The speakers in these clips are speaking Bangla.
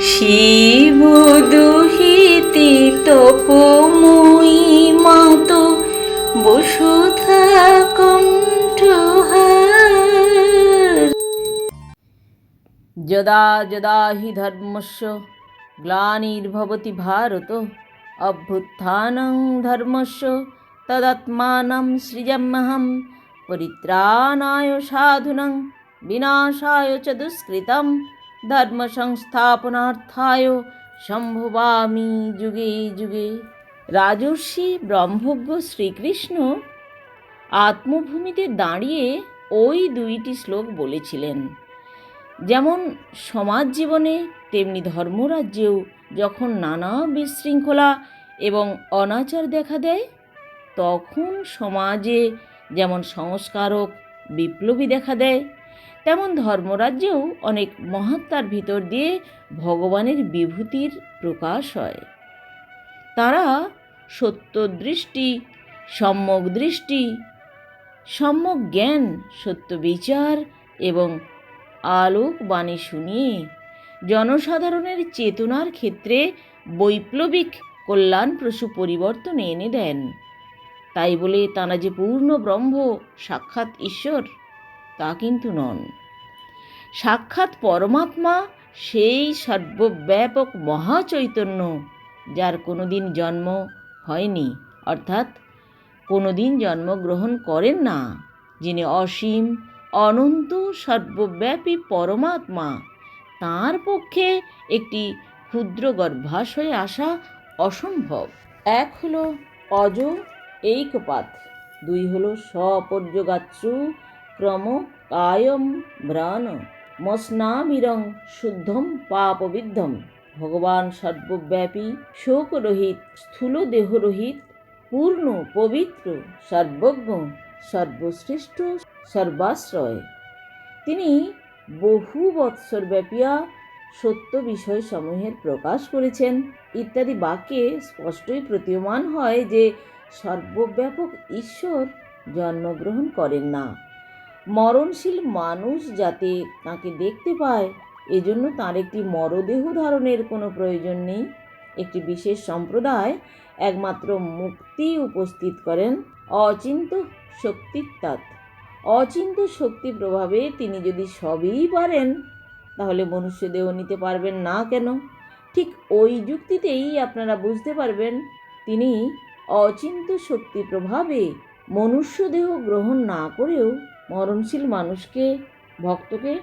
শিব দুহিতে তপময়ী মাত, বসুধা কণ্ঠহার। যদা যদা হি ধর্মস্য গ্লানির্ভবতি ভারত, অভ্যুত্থানং ধর্মস্য তদাত্মাनं সৃজম্যহম, পরিত্রাণায় সাধুনং, বিনাশায় চ দুষ্কৃতম। ধর্ম সংস্থাপনার্থায় সম্ভবামি যুগে যুগে। রাজর্ষি ব্রহ্মজ্ঞ শ্রীকৃষ্ণ আত্মভূমিতে দাঁড়িয়ে ওই দুইটি শ্লোক বলেছিলেন। যেমন সমাজ জীবনে তেমনি ধর্মরাজ্যেও যখন নানা বিশৃঙ্খলা এবং অনাচার দেখা দেয়, তখন সমাজে যেমন সংস্কারক বিপ্লবী দেখা দেয় তেমন ধর্মরাজ্যেও অনেক মহাত্মার ভিতর দিয়ে ভগবানের বিভূতির প্রকাশ হয়। তারা সত্যদৃষ্টি, সম্যক দৃষ্টি, সম্যক জ্ঞান, সত্য বিচার এবং আলোক বাণী শুনিয়ে জনসাধারণের চেতনার ক্ষেত্রে বৈপ্লবিক কল্যাণপ্রসূ পরিবর্তন এনে দেন। তাই বলে তাঁরা যে পূর্ণ ব্রহ্ম, সাক্ষাৎ ঈশ্বর। তা কিন্তু নন। সাক্ষাৎ পরমাত্মা সেই সর্বব্যাপক মহাচৈতন্য যার কোনোদিন জন্ম হয়নি, অর্থাৎ কোনোদিন জন্মগ্রহণ করেন না, যিনি অসীম, অনন্ত, সর্বব্যাপী পরমাত্মা। তার পক্ষে একটি ক্ষুদ্র গর্ভাশয়ে আসা অসম্ভব। এক হলো অজ এইকপাত দুই হলো স্বপর্যগাত্রু ক্রম কায়ম ব্রাণ মস্নামিরং শুদ্ধম পাপবিদ্ধম ভগবান সর্বব্যাপী শোকরহিত স্থূল দেহরহিত পূর্ণ পবিত্র সর্বজ্ঞ সর্বশ্রেষ্ঠ সর্বাশ্রয় তিনি বহু বৎসর ব্যাপিয়া সত্য বিষয় সমূহের প্রকাশ করেছেন। ইত্যাদি বাক্যে স্পষ্টই প্রতীয়মান হয় যে, সর্বব্যাপক ঈশ্বর জন্মগ্রহণ করেন না। মরণশীল মানুষ যাতে তাকে দেখতে পায়, এজন্য তার একটি মরদেহ ধারণের কোনো প্রয়োজন নেই। একটি বিশেষ সম্প্রদায় একমাত্র মুক্তি উপস্থিত করেন অচিন্ত শক্তিত্বাৎ অচিন্ত শক্তি প্রভাবে তিনি যদি সবই পারেন, তাহলে মনুষ্য দেহ নিতে পারবেন না কেন? ঠিক ওই যুক্তিতেই আপনারা বুঝতে পারবেন, তিনি অচিন্ত শক্তি প্রভাবে মনুষ্য দেহ গ্রহণ না করেও মরণশীল মানুষকে, ভক্তকে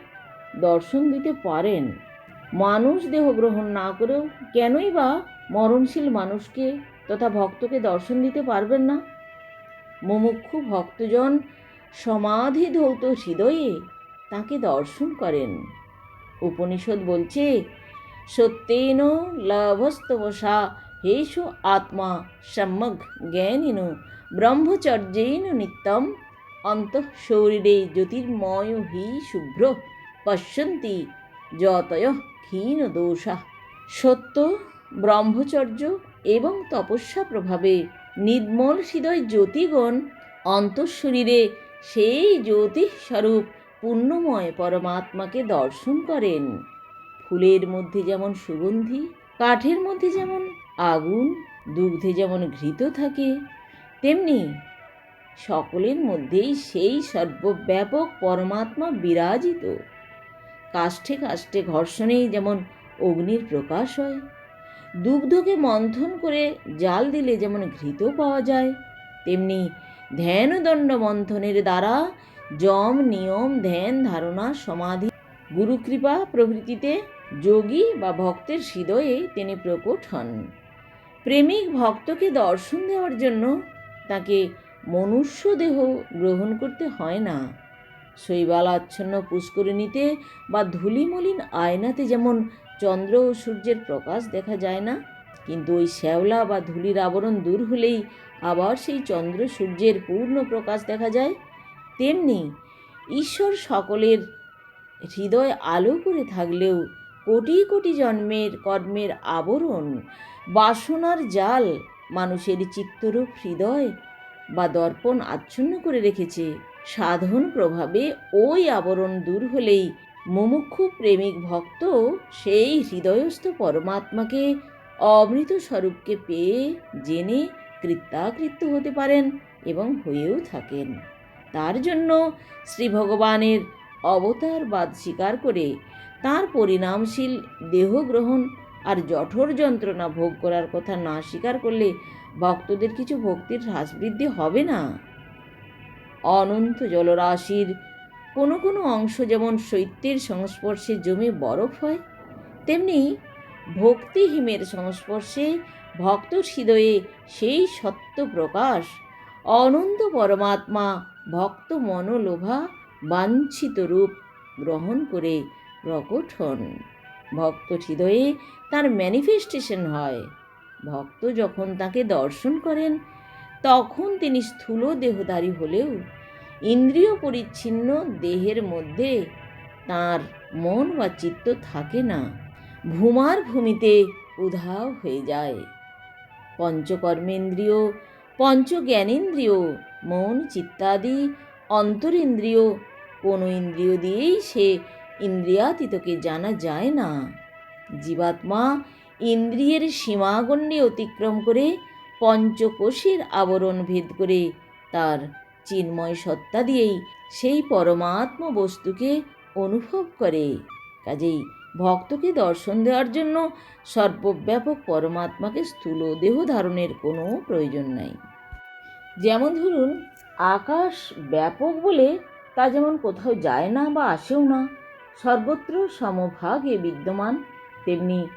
দর্শন দিতে পারেন। মানুষ দেহ গ্রহণ না করেও কেনই বা মরণশীল মানুষকে তথা ভক্তকে দর্শন দিতে পারবেন না? মুমুক্ষু ভক্তজন সমাধি ধৌত হৃদয়ে তাকে দর্শন করেন। উপনিষদ বলছে, সত্যেন লাভস্তবসা হেষু আত্মা সম্যক জ্ঞানিন ব্রহ্মচর্যেন নিত্যম অন্তঃশরীরে জ্যোতির্ময় হি শুভ্র পশ্যন্তি যতয় ক্ষীণ দোষা। সত্য, ব্রহ্মচর্য এবং তপস্যা প্রভাবে নির্মল হৃদয় জ্যোতিগণ অন্তঃশরীরে সেই জ্যোতি স্বরূপ পুণ্যময় পরমাত্মাকে দর্শন করেন। ফুলের মধ্যে যেমন সুগন্ধি, কাঠের মধ্যে যেমন আগুন, দুগ্ধে যেমন ঘৃত থাকে, তেমনি সকলের মধ্যেই সেই সর্বব্যাপক পরমাত্মা বিরাজিত। কাষ্ঠে কাষ্ঠে ঘর্ষণেই যেমন অগ্নির প্রকাশ হয়, দুগ্ধকে মন্থন করে জাল দিলে যেমন ঘৃত পাওয়া যায়, তেমনি ধ্যানদণ্ড মন্থনের দ্বারা যম, নিয়ম, ধ্যান, ধারণা, সমাধি, গুরুকৃপা প্রভৃতিতে যোগী বা ভক্তের হৃদয়ে তিনি প্রকট হন। প্রেমিক ভক্তকে দর্শন দেওয়ার জন্য তাকে মনুষ্য দেহ গ্রহণ করতে হয় না। শৈবাল শৈবালাচ্ছন্ন পুষ্করিণীতে বা ধূলিমলিন আয়নাতে যেমন চন্দ্র ও সূর্যের প্রকাশ দেখা যায় না, কিন্তু ওই শ্যাওলা বা ধুলির আবরণ দূর হলেই আবার সেই চন্দ্র সূর্যের পূর্ণ প্রকাশ দেখা যায়। তেমনি ঈশ্বর সকলের হৃদয় আলো করে থাকলেও কোটি কোটি জন্মের কর্মের আবরণ, বাসনার জাল, মানুষের চিত্তরূপ হৃদয় বা দর্পণ আচ্ছন্ন করে রেখেছে। সাধন প্রভাবে ওই আবরণ দূর হলেই মুমুক্ষু প্রেমিক ভক্ত সেই হৃদয়স্থ পরমাত্মাকে অমৃত স্বরূপকে পেয়ে জেনে কৃত্যাকৃত্য হতে পারেন এবং হয়েও থাকেন। তার জন্য শ্রী ভগবানের অবতারবাদ স্বীকার করে তার পরিণামশীল দেহ গ্রহণ আর জঠর যন্ত্রণা ভোগ করার কথা না স্বীকার করলে ভক্তদের কিছু ভক্তির হ্রাস বৃদ্ধি হবে না। অনন্ত জলরাশির কোনো কোনো অংশ যেমন শৈত্যের সংস্পর্শে জমে বরফ হয়, তেমনি ভক্তিহীমের সংস্পর্শে ভক্ত হৃদয়ে সেই সত্য প্রকাশ, অনন্ত পরমাত্মা ভক্ত মনোলোভা বাঞ্ছিত রূপ গ্রহণ করে প্রকট হন। ভক্ত হৃদয়ে তার ম্যানিফেস্টেশন হয়। ভক্ত যখন তাকে দর্শন করেন, তখন তিনি স্থূল দেহধারী হলেও ইন্দ্রিয় পরিচ্ছিন্ন দেহের মধ্যে তার মন বা চিত্ত থাকে না। ভূমার ভূমিতে উধাও হয়ে যায়। পঞ্চকর্মেন্দ্রিয়, পঞ্চজ্ঞানেন্দ্রিয়, মন, চিত্তাদি, অন্তরিন্দ্রিয়, কোনো ইন্দ্রিয় দিয়েই সে ইন্দ্রিয়াতীতকে জানা যায় না। জীবাত্মা ইন্দ্রিয়ের সীমাগণ্ডে অতিক্রম করে পঞ্চকোষের আবরণ ভেদ করে তার চিন্ময় সত্তা দিয়েই সেই পরমাত্ম বস্তুকে অনুভব করে। কাজেই ভক্তকে দর্শন দেওয়ার জন্য সর্বব্যাপক পরমাত্মাকে স্থূল দেহ ধারণের কোনো প্রয়োজন নাই। যেমন ধরুন, আকাশ ব্যাপক বলে তা যেমন কোথাও যায় না বা আসেও না, সর্বত্র সমভাগে বিদ্যমান, তেমনি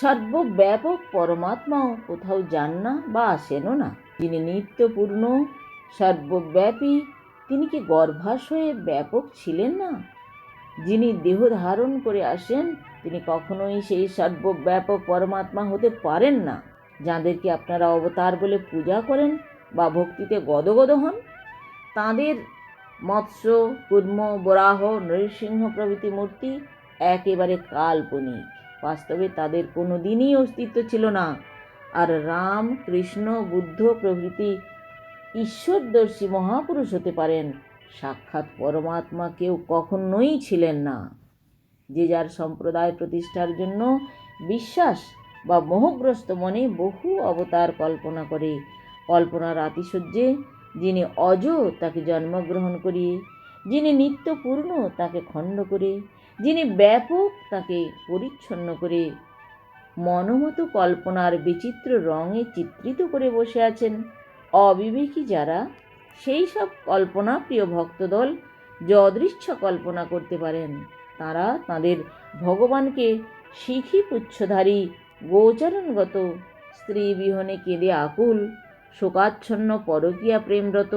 সর্বব্যাপক পরমাত্মাও কোথাও যান না বা আসেনও না। যিনি নিত্যপূর্ণ সর্বব্যাপী, তিনি কি গর্ভাশয়ে ব্যাপক ছিলেন না? যিনি দেহ ধারণ করে আসেন, তিনি কখনোই সেই সর্বব্যাপক পরমাত্মা হতে পারেন না। যাদেরকে আপনারা অবতার বলে পূজা করেন বা ভক্তিতে গদগদ হন, তাঁদের মৎস্য, কুর্ম, বরাহ, নৃসিংহ প্রভৃতি মূর্তি একেবারে কাল্পনিক। বাস্তবে তাদের কোনো দিনই অস্তিত্ব ছিল না। আর রাম, কৃষ্ণ, বুদ্ধ প্রভৃতি ঈশ্বরদর্শী মহাপুরুষ হতে পারেন, সাক্ষাৎ পরমাত্মা কেউ কখনোই ছিলেন না। যে যার সম্প্রদায় প্রতিষ্ঠার জন্য বিশ্বাস বা মোহগ্রস্ত মনে বহু অবতার কল্পনা করে। কল্পনার আতিশয্যে যিনি অজ তাকে জন্মগ্রহণ করিয়ে যিনি নিত্যপূর্ণ তাকে খণ্ড করে যিনি ব্যাপক তাকে পরিচ্ছন্ন করে মনোমতো কল্পনার বিচিত্র রঙে চিত্রিত করে বসে আছেন। অবিবেকী যারা সেই সব কল্পনা প্রিয় ভক্তদল যদৃচ্ছ কল্পনা করতে পারেন। তারা তাদের ভগবানকে শিখি পুচ্ছধারী গোচারণগত, স্ত্রীবিহনে কেঁদে আকুল, শোকাচ্ছন্ন পরকীয়া প্রেমরত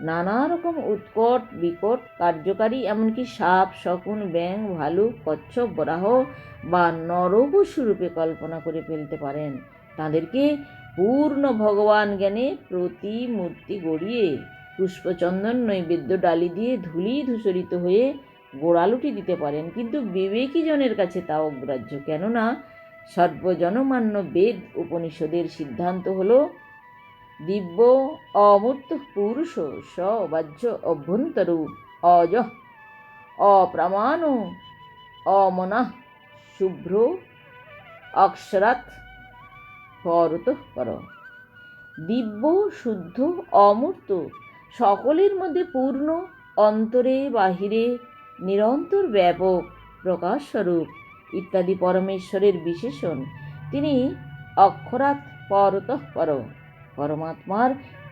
নানা রকম উৎকট, বিকট, কার্যকারী, এমনকি সাপ, শকুন ব্যাং ভালুক কচ্ছপ, বরাহ বা নরবস্বরূপে কল্পনা করে ফেলতে পারেন। তাদেরকে পূর্ণ ভগবান জ্ঞানে প্রতিমূর্তি গড়িয়ে পুষ্পচন্দন, নৈবেদ্য ডালি দিয়ে ধুলি ধূসরিত হয়ে গোড়ালুটি দিতে পারেন। কিন্তু বিবেকী জনের কাছে তা অগ্রাহ্য। কেননা সর্বজনমান্য বেদ উপনিষদের সিদ্ধান্ত হলো দিব্য অমূর্ত পুরুষ সবাহ্য অভ্যন্তরু অজ অপ্রামাণ অমনঃ শুভ্র অক্ষরাৎ পরত পর। দিব্য, শুদ্ধ, অমূর্ত সকলের মধ্যে পূর্ণ, অন্তরে, বাহিরে, নিরন্তর ব্যাপক প্রকাশস্বরূপ ইত্যাদি পরমেশ্বরের বিশেষণ, তিনি অক্ষরাৎ পরতঃ পর। পরমাত্মার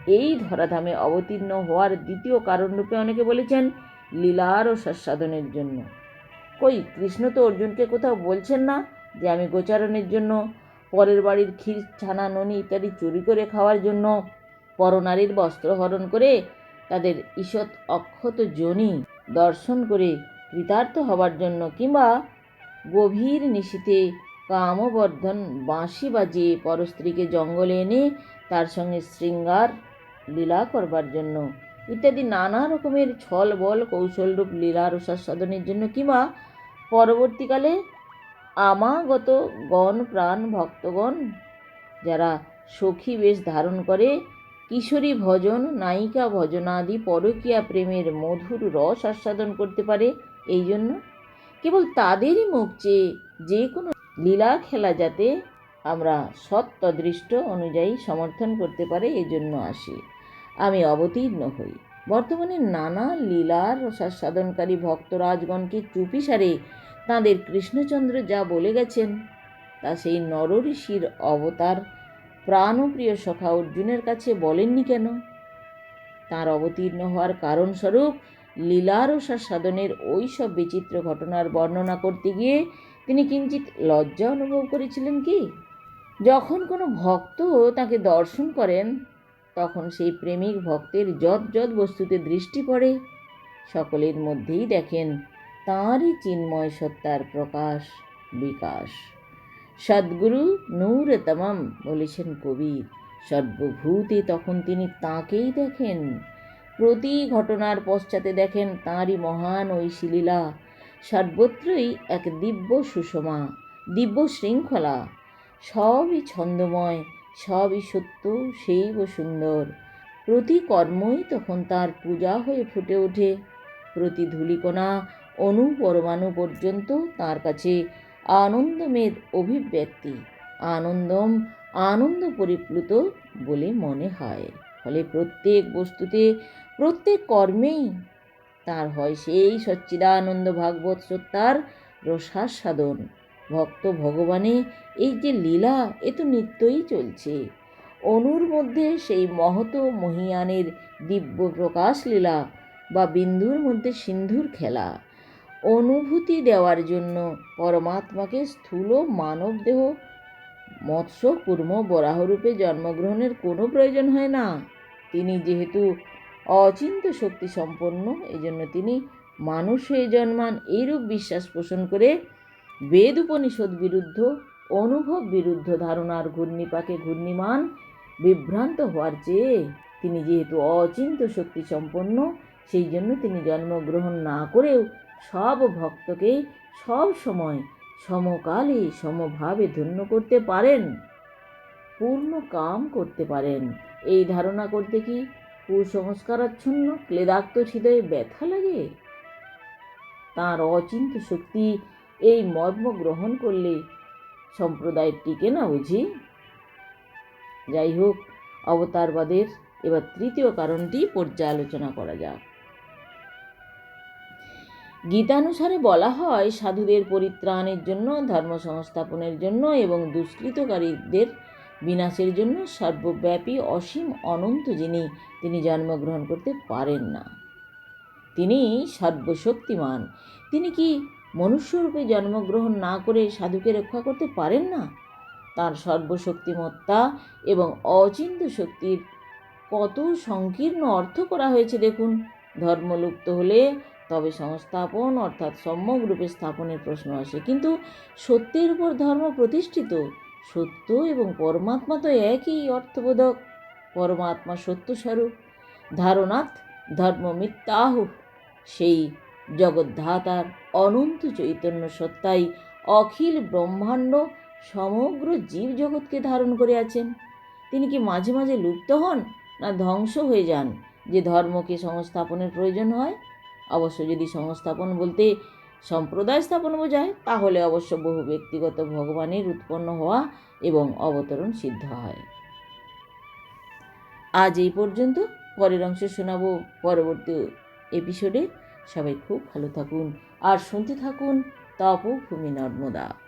এই ধরাধামে অবতীর্ণ হওয়ার দ্বিতীয় কারণরূপে অনেকে বলেছেন লীলার ও সস্বাদনের জন্য। কই, কৃষ্ণ তো অর্জুনকে কোথাও বলছেন না যে আমি গোচারণের জন্য, পরের বাড়ির ক্ষীর, ছানা, ননি ইত্যাদি চুরি করে খাওয়ার জন্য পরনারীর বস্ত্রহরণ করে তাদের ঈষৎ অক্ষত যোনি দর্শন করে কৃতার্থ হবার জন্য কিংবা গভীর নিশীতে কামবর্ধন বাঁশি বাজিয়ে পরস্ত্রীকে জঙ্গলে এনে তার সঙ্গে শৃঙ্গার লীলা করবার জন্য। ইত্যাদি নানা রকমের ছল বল কৌশলরূপ লীলা সাধনের জন্য কিংবা পরবর্তীকালে আমাগত গণ প্রাণ ভক্তগণ যারা সখী বেশ ধারণ করে, কিশোরী ভজন, নায়িকা ভজনাদি, পরকীয়া প্রেমের মধুর রস আস্বাদন করতে পারে এই জন্য কেবল তাদেরই মুখ চেয়ে যে কোনো লীলা খেলা যাতে আমরা সত্তদৃষ্ট অনুযায়ী সমর্থন করতে পারে এজন্য আসি। আমি অবতীর্ণ হই। বর্তমানে নানা লীলার রসাস্বাদনকারী ভক্তরাজগণকে চুপিসারে তাঁদের কৃষ্ণচন্দ্র যা বলে গেছেন, তা সেই নরঋষির অবতার প্রাণপ্রিয় সখা অর্জুনের কাছে বলেননি কেন? তার অবতীর্ণ হওয়ার কারণস্বরূপ লীলারসা সাধনের ওই সব বিচিত্র ঘটনার বর্ণনা করতে গিয়ে তিনি কিঞ্চিত লজ্জা অনুভব করেছিলেন কি? যখন কোনো ভক্ত তাকে দর্শন করেন, তখন সেই প্রেমিক ভক্তের যত যত বস্তুতে দৃষ্টি পড়ে। সকলের মধ্যেই দেখেন তাঁরই চিন্ময় সত্তার প্রকাশ, বিকাশ। সদ্গুরু নূর বলেছেন কবির সর্বভূতে তখন তিনি তাঁকেই দেখেন। প্রতি ঘটনার পশ্চাতে দেখেন তাঁরই মহান ঐশীলীলা। সর্বত্রই এক দিব্য সুষমা, দিব্য শৃঙ্খলা। সবই ছন্দময়, সবই সত্য, সেইব সুন্দর। প্রতি কর্মই তখন তার পূজা হয়ে ফুটে ওঠে। প্রতি ধূলিকণা অণু পরমাণু পর্যন্ত তার কাছে আনন্দমের অভিব্যক্তি, আনন্দম আনন্দ পরিপ্লুত বলে মনে হয়। ফলে প্রত্যেক বস্তুতে, প্রত্যেক কর্মেই তার হয় সেই সচ্চিদানন্দ ভাগবত সত্তার রসাস্বাদন। ভক্ত ভগবানে এই যে লীলা, এ তো নিত্যই চলছে। অনুর মধ্যে সেই মহত মহিয়ানের দিব্য প্রকাশ লীলা বা বিন্দুর মধ্যে সিন্ধুর খেলা। অনুভূতি দেওয়ার জন্য পরমাত্মাকে স্থূল মানব দেহ মৎস্য কুর্ম বরাহরূপে জন্মগ্রহণের কোনো প্রয়োজন হয় না। তিনি যেহেতু অচিন্ত শক্তি সম্পন্ন এই জন্য তিনি মানুষ হয়ে জন্মান, এইরূপ বিশ্বাস পোষণ করে বেদ উপনিষদ বিরুদ্ধ অনুভব বিরুদ্ধ ধারণার ঘূর্ণিপাকে ঘূর্ণিমান বিভ্রান্ত হওয়ার চেয়ে তিনি যেহেতু অচিন্ত শক্তি সম্পন্ন সেই জন্য তিনি জন্মগ্রহণ না করেও সব ভক্তকে সব সময় সমকালে সমভাবে ধন্য করতে পারেন, পূর্ণ কাম করতে পারেন। এই ধারণা করতে কি কুসংস্কারাচ্ছন্ন ক্লেদাক্ত হৃদয়ে ব্যথা লাগে? তার অচিন্ত শক্তি এই মর্ম গ্রহণ করলে সম্প্রদায় টিকে না বুঝি? যাই হোক, অবতারবাদের এবার তৃতীয় কারণটি পর্যালোচনা করা যাক। গীতানুসারে বলা হয়, সাধুদের পরিত্রাণের জন্য ধর্ম সংস্থাপনের জন্য এবং দুষ্কৃতকারীদের বিনাশের জন্য সর্বব্যাপী, অসীম অনন্ত যিনি, তিনি জন্মগ্রহণ করতে পারেন না। তিনি সর্বশক্তিমান। তিনি কি মনুষ্যরূপে জন্মগ্রহণ না করে সাধুকে রক্ষা করতে পারেন না? তার সর্বশক্তিমত্তা এবং অচিন্ত শক্তির কত সংকীর্ণ অর্থ করা হয়েছে দেখুন। ধর্মলুপ্ত হলে তবে সংস্থাপন অর্থাৎ সম্যক রূপে স্থাপনের প্রশ্ন আসে। কিন্তু সত্যের উপর ধর্ম প্রতিষ্ঠিত, সত্য এবং পরমাত্মা তো একই অর্থবোধক। পরমাত্মা সত্যস্বরূপ। ধারণাৎ ধর্ম মিথ্যাহ সেই জগদ্ধাতার অনন্ত চৈতন্য সত্তাই অখিল ব্রহ্মাণ্ড সমগ্র জীব জগৎকে ধারণ করে আছেন তিনি কি মাঝে মাঝে লুপ্ত হন না ধ্বংস হয়ে যান যে ধর্মকে সংস্থাপনের প্রয়োজন হয়? অবশ্য যদি সংস্থাপন বলতে সম্প্রদায় স্থাপন বোঝায়, তাহলে অবশ্য বহু ব্যক্তিগত ভগবানের উৎপন্ন হওয়া এবং অবতরণ সিদ্ধ হয়। আজ এই পর্যন্ত। পরের অংশ শোনাবো পরবর্তী এপিসোডে সবাই খুব ভালো থাকুন। আর শুনতে থাকুন তপভূমি নর্মদা।